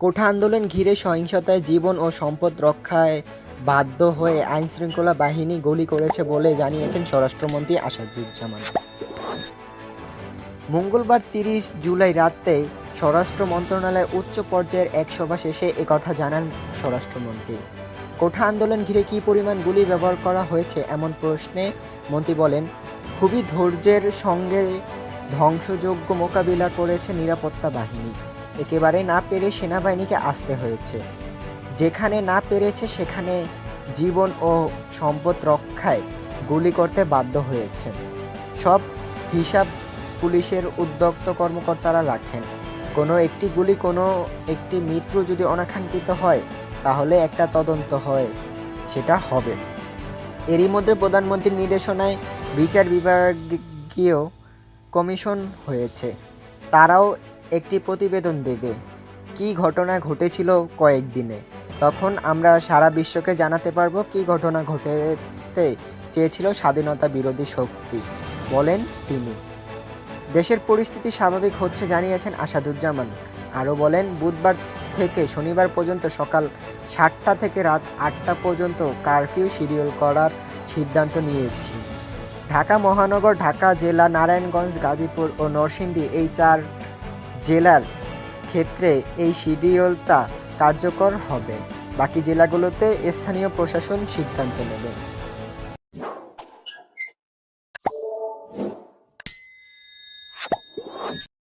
কোঠা আন্দোলন ঘিরে সহিংসতায় জীবন ও সম্পদ রক্ষায় বাধ্য হয়ে আইনশৃঙ্খলা বাহিনী গুলি করেছে বলে জানিয়েছেন স্বরাষ্ট্রমন্ত্রী আসাদুজ্জামান। মঙ্গলবার তিরিশ জুলাই রাতে স্বরাষ্ট্র মন্ত্রণালয় উচ্চ পর্যায়ের এক সভা শেষে একথা জানান স্বরাষ্ট্রমন্ত্রী। কোঠা আন্দোলন ঘিরে কী পরিমাণ গুলি ব্যবহার করা হয়েছে এমন প্রশ্নে মন্ত্রী বলেন, খুবই ধৈর্যের সঙ্গে ধ্বংসযোগ্য মোকাবিলা করেছে নিরাপত্তা বাহিনী। একেবারে না পেরে সেনাবাহিনীকে আসতে হয়েছে। যেখানে না পেরেছে সেখানে জীবন ও সম্পদ রক্ষায় গুলি করতে বাধ্য হয়েছে। সব হিসাব পুলিশের উদ্যোক্ত কর্মকর্তারা রাখেন। কোনো একটি গুলি, কোনো একটি মৃত্যু যদি অনাকাঙ্ক্ষিত হয়, তাহলে একটা তদন্ত হয়। সেটা হবে। এরই মধ্যে প্রধানমন্ত্রীর নির্দেশনায় বিচার বিভাগীয় কমিশন হয়েছে। তারাও একটি প্রতিবেদন দেবে। কি ঘটনা ঘটেছিল কয়েকদিনে। তখন আমরা সারা বিশ্বকে জানাতে পারব কি ঘটনা ঘটেতে চেয়েছিল স্বাধীনতা বিরোধী শক্তি, বলেন তিনি। দেশের পরিস্থিতি স্বাভাবিক হচ্ছে জানিয়েছেন আসাদুজ্জামান। আরও বলেন, বুধবার থেকে শনিবার পর্যন্ত সকাল সাতটা থেকে রাত আটটা পর্যন্ত কারফিউ শিডিউল করার সিদ্ধান্ত নিয়েছি। ঢাকা মহানগর, ঢাকা জেলা, নারায়ণগঞ্জ, গাজীপুর ও নরসিংদী এই চার জেলার ক্ষেত্রে এই শিডিউলটা কার্যকর হবে। বাকি জেলাগুলোতে স্থানীয় প্রশাসন সিদ্ধান্ত নেবে।